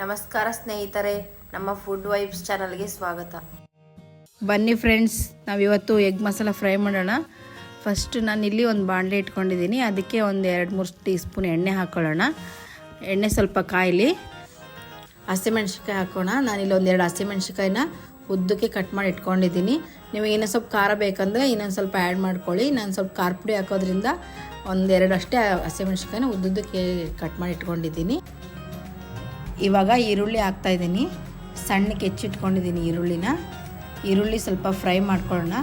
ನಮಸ್ಕಾರ ಸ್ನೇಹಿತರೆ, ನಮ್ಮ ಫುಡ್ ವೈಬ್ಸ್ ಚಾನಲ್ಗೆ ಸ್ವಾಗತ. ಬನ್ನಿ ಫ್ರೆಂಡ್ಸ್ ನಾವಿವತ್ತು ಎಗ್ ಮಸಾಲ ಫ್ರೈ ಮಾಡೋಣ. ಫಸ್ಟ್ ನಾನು ಇಲ್ಲಿ ಒಂದು ಬಾಣಲೆ ಇಟ್ಕೊಂಡಿದ್ದೀನಿ ಅದಕ್ಕೆ ಒಂದು ಎರಡು ಮೂರು ಟೀ ಸ್ಪೂನ್ ಎಣ್ಣೆ ಹಾಕ್ಕೊಳ್ಳೋಣ ಎಣ್ಣೆ ಸ್ವಲ್ಪ ಕಾಯಲಿ. ಹಸಿಮೆಣ್ಸಿಕಾಯಿ ಹಾಕೋಣ. ನಾನಿಲ್ಲಿ ಒಂದೆರಡು ಹಸಿಮೆಣ್ಸಿಕಾಯಿನ ಉದ್ದಕ್ಕೆ ಕಟ್ ಮಾಡಿ ಇಟ್ಕೊಂಡಿದ್ದೀನಿ ನಿಮಗೆ ಇನ್ನೊಂದು ಸ್ವಲ್ಪ ಖಾರ ಬೇಕಂದರೆ ಇನ್ನೊಂದು ಸ್ವಲ್ಪ ಆ್ಯಡ್ ಮಾಡ್ಕೊಳ್ಳಿ. ನಾನು ಸ್ವಲ್ಪ ಖಾರ ಪುಡಿ ಹಾಕೋದ್ರಿಂದ ಒಂದೆರಡು ಅಷ್ಟೇ ಹಸಿಮೆಣ್ಸಿಕಾಯಿನ ಉದ್ದುದ್ದಕ್ಕೆ ಕಟ್ ಮಾಡಿ ಇಟ್ಕೊಂಡಿದ್ದೀನಿ ಇವಾಗ ಈರುಳ್ಳಿ ಹಾಕ್ತಾಯಿದ್ದೀನಿ ಸಣ್ಣಕ್ಕೆ ಹೆಚ್ಚಿಟ್ಕೊಂಡಿದ್ದೀನಿ ಈರುಳ್ಳಿನ. ಈರುಳ್ಳಿ ಸ್ವಲ್ಪ ಫ್ರೈ ಮಾಡ್ಕೊಳ್ಳೋಣ.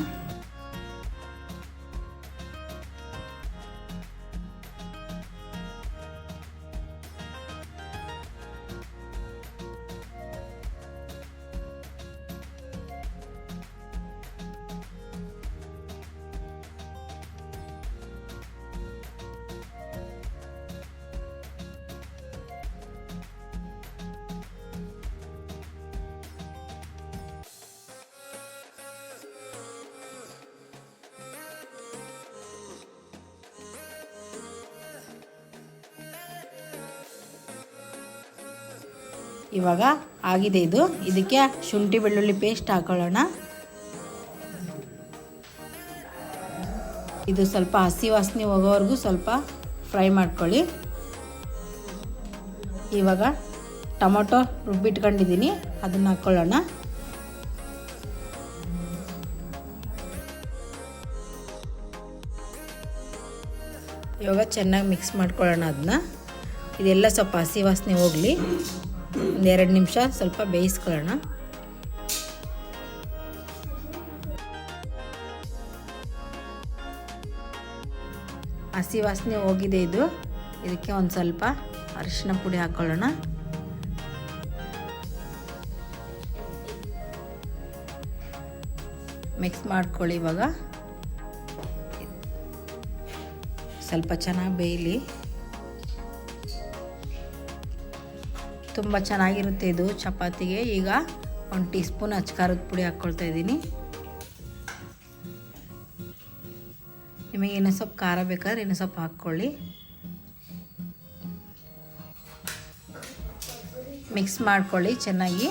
ಇವಾಗ ಆಗಿದೆ ಇದು. ಇದಕ್ಕೆ ಶುಂಠಿ ಬೆಳ್ಳುಳ್ಳಿ ಪೇಸ್ಟ್ ಹಾಕೊಳ್ಳೋಣ. ಇದು ಸ್ವಲ್ಪ ಹಸಿ ವಾಸನೆ ಹೋಗೋವರೆಗೂ ಸ್ವಲ್ಪ ಫ್ರೈ ಮಾಡ್ಕೊಳ್ಳಿ. ಇವಾಗ ಟೊಮೊಟೊ ರುಬ್ಬಿಟ್ಕೊಂಡಿದ್ದೀನಿ. ಅದನ್ನು ಹಾಕ್ಕೊಳ್ಳೋಣ ಇವಾಗ ಚೆನ್ನಾಗಿ ಮಿಕ್ಸ್ ಮಾಡ್ಕೊಳ್ಳೋಣ ಅದನ್ನ. ಇದೆಲ್ಲ ಸ್ವಲ್ಪ ಹಸಿ ವಾಸನೆ ಹೋಗಲಿ. ಒಂದೆರಡು ನಿಮಿಷ ಸ್ವಲ್ಪ ಬೇಯಿಸ್ಕೊಳ್ಳೋಣ. ಹಸಿ ವಾಸನೆ ಹೋಗಿದೆ ಇದು. ಇದಕ್ಕೆ ಒಂದು ಸ್ವಲ್ಪ ಅರಿಶಿನ ಪುಡಿ ಹಾಕ್ಕೊಳ್ಳೋಣ ಮಿಕ್ಸ್ ಮಾಡ್ಕೊಳ್ಳಿ ಇವಾಗ. ಸ್ವಲ್ಪ ಚೆನ್ನಾಗಿ ಬೇಯಲಿ. ತುಂಬ ಚೆನ್ನಾಗಿರುತ್ತೆ ಇದು ಚಪಾತಿಗೆ. ಈಗ ಒಂದು ಟೀ ಸ್ಪೂನ್ ಅಚ್ಕಾರದ ಪುಡಿ ಹಾಕ್ಕೊಳ್ತಾ ಇದ್ದೀನಿ. ನಿಮಗೆ ಇನ್ನೂ ಸ್ವಲ್ಪ ಖಾರ ಬೇಕಾದ್ರೆ ಇನ್ನೂ ಸ್ವಲ್ಪ ಹಾಕ್ಕೊಳ್ಳಿ. ಮಿಕ್ಸ್ ಮಾಡ್ಕೊಳ್ಳಿ ಚೆನ್ನಾಗಿ.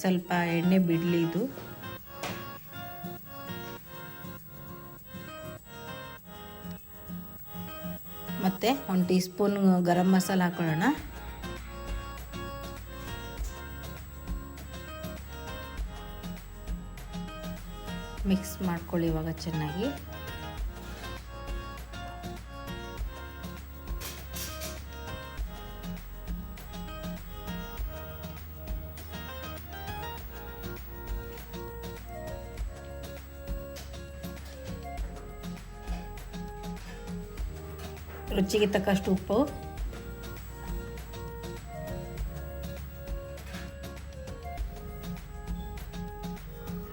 ಸ್ವಲ್ಪ ಎಣ್ಣೆ ಬಿಡಲಿ ಇದು. ಮತ್ತು ಒಂದು ಟೀ ಸ್ಪೂನ್ ಗರಂ ಮಸಾಲ ಹಾಕೊಳ್ಳೋಣ. ಮಿಕ್ಸ್ ಮಾಡ್ಕೊಳ್ಳಿ ಇವಾಗ ಚೆನ್ನಾಗಿ. ರುಚಿಗೆ ತಕ್ಕಷ್ಟು ಉಪ್ಪು.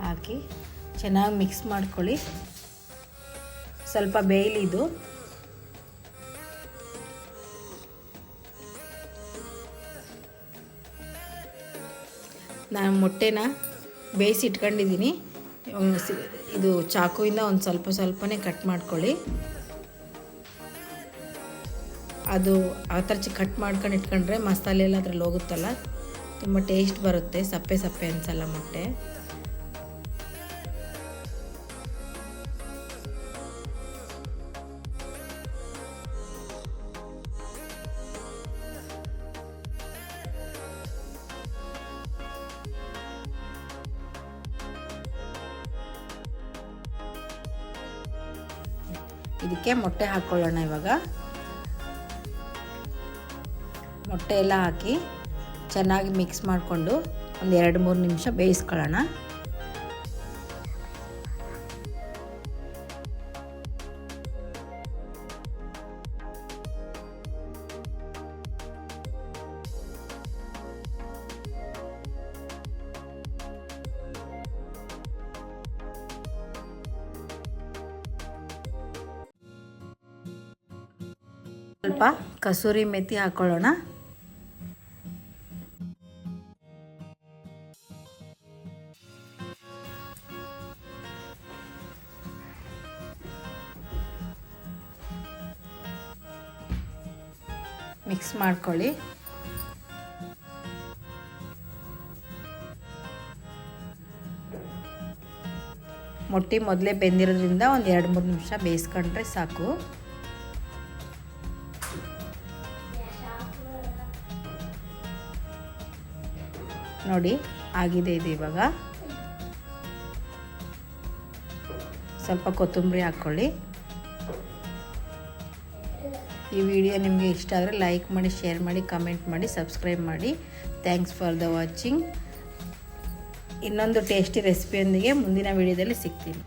ಹಾಕಿ ಚೆನ್ನಾಗಿ ಮಿಕ್ಸ್ ಮಾಡ್ಕೊಳ್ಳಿ. ಸ್ವಲ್ಪ ಬೇಯಲಿದು ನಾನು ಮೊಟ್ಟೆನ ಬೇಯಿಸಿ ಇಟ್ಕೊಂಡಿದ್ದೀನಿ. ಇದು ಚಾಕುವಿಂದ ಒಂದು ಸ್ವಲ್ಪ ಸ್ವಲ್ಪನೇ ಕಟ್ ಮಾಡ್ಕೊಳ್ಳಿ. ಅದು ಆ ಥರ ಚಿ ಕಟ್ ಮಾಡ್ಕೊಂಡು ಇಟ್ಕೊಂಡ್ರೆ ಮಸಾಲೆ ಎಲ್ಲ ಅದ್ರಲ್ಲಿ ಹೋಗುತ್ತಲ್ಲ? ತುಂಬ ಟೇಸ್ಟ್ ಬರುತ್ತೆ, ಸಪ್ಪೆ ಸಪ್ಪೆ ಅನ್ಸಲ್ಲ ಮೊಟ್ಟೆ. ಇದಕ್ಕೆ ಮೊಟ್ಟೆ ಹಾಕ್ಕೊಳ್ಳೋಣ ಇವಾಗ. ಮೊಟ್ಟೆ ಎಲ್ಲ ಹಾಕಿ ಚೆನ್ನಾಗಿ ಮಿಕ್ಸ್ ಮಾಡಿಕೊಂಡು ಒಂದು ಎರಡು ಮೂರು ನಿಮಿಷ ಬೇಯಿಸ್ಕೊಳ್ಳೋಣ. ಸ್ವಲ್ಪ ಕಸೂರಿ ಮೆಥಿ ಹಾಕ್ಕೊಳ್ಳೋಣ ಮಿಕ್ಸ್ ಮಾಡ್ಕೊಳ್ಳಿ. ಮೊಟ್ಟೆ ಮೊದಲೇ ಬೆಂದಿರೋದ್ರಿಂದ ಒಂದು ಎರಡು ಮೂರು ನಿಮಿಷ ಬೇಯಿಸ್ಕೊಂಡ್ರೆ ಸಾಕು. ನೋಡಿ, ಆಗಿದೆ ಇದು ಇವಾಗ. ಸ್ವಲ್ಪ ಕೊತ್ತಂಬರಿ ಹಾಕ್ಕೊಳ್ಳಿ ಈ ವಿಡಿಯೋ ನಿಮಗೆ ಇಷ್ಟ ಆದರೆ ಲೈಕ್ ಮಾಡಿ, ಶೇರ್ ಮಾಡಿ, ಕಮೆಂಟ್ ಮಾಡಿ, ಸಬ್ಸ್ಕ್ರೈಬ್ ಮಾಡಿ. ಥ್ಯಾಂಕ್ಸ್ ಫಾರ್ ದ ವಾಚಿಂಗ್ ಇನ್ನೊಂದು ಟೇಸ್ಟಿ ರೆಸಿಪಿಯೊಂದಿಗೆ ಮುಂದಿನ ವಿಡಿಯೋದಲ್ಲಿ ಸಿಗ್ತೀನಿ.